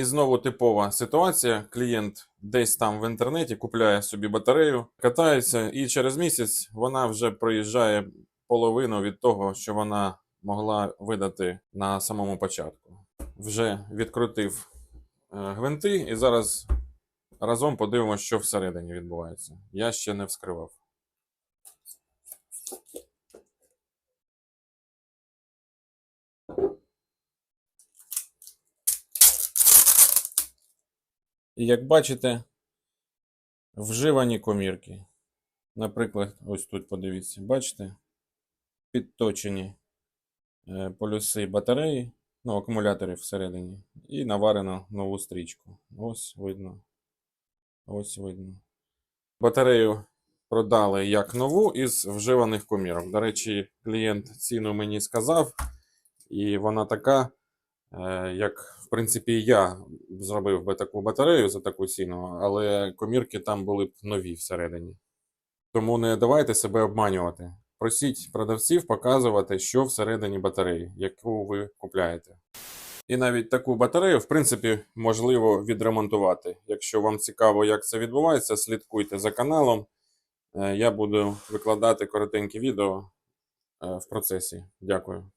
І знову типова ситуація. Клієнт десь там в інтернеті купляє собі батарею, катається, і через місяць вона вже проїжджає половину від того, що вона могла видати на самому початку. Вже відкрутив е, гвинти, і зараз разом подивимося, що всередині відбувається. Я ще не вскривав. І як бачите, вживані комірки. Наприклад, ось тут подивіться, бачите? Підточені е, полюси батареї, ну, акумуляторів всередині, і наварено нову стрічку. Ось видно. Ось видно. Батарею продали як нову із вживаних комірок. До речі, клієнт ціну мені сказав, і вона така, е, як, в принципі, я зробив би таку батарею за таку ціну, але комірки там були б нові всередині. Тому не давайте себе обманювати. Просіть продавців показувати, що всередині батареї, яку ви купляєте. І навіть таку батарею, в принципі, можливо відремонтувати. Якщо вам цікаво, як це відбувається, слідкуйте за каналом. Е, Я буду викладати коротенькі відео е, в процесі. Дякую.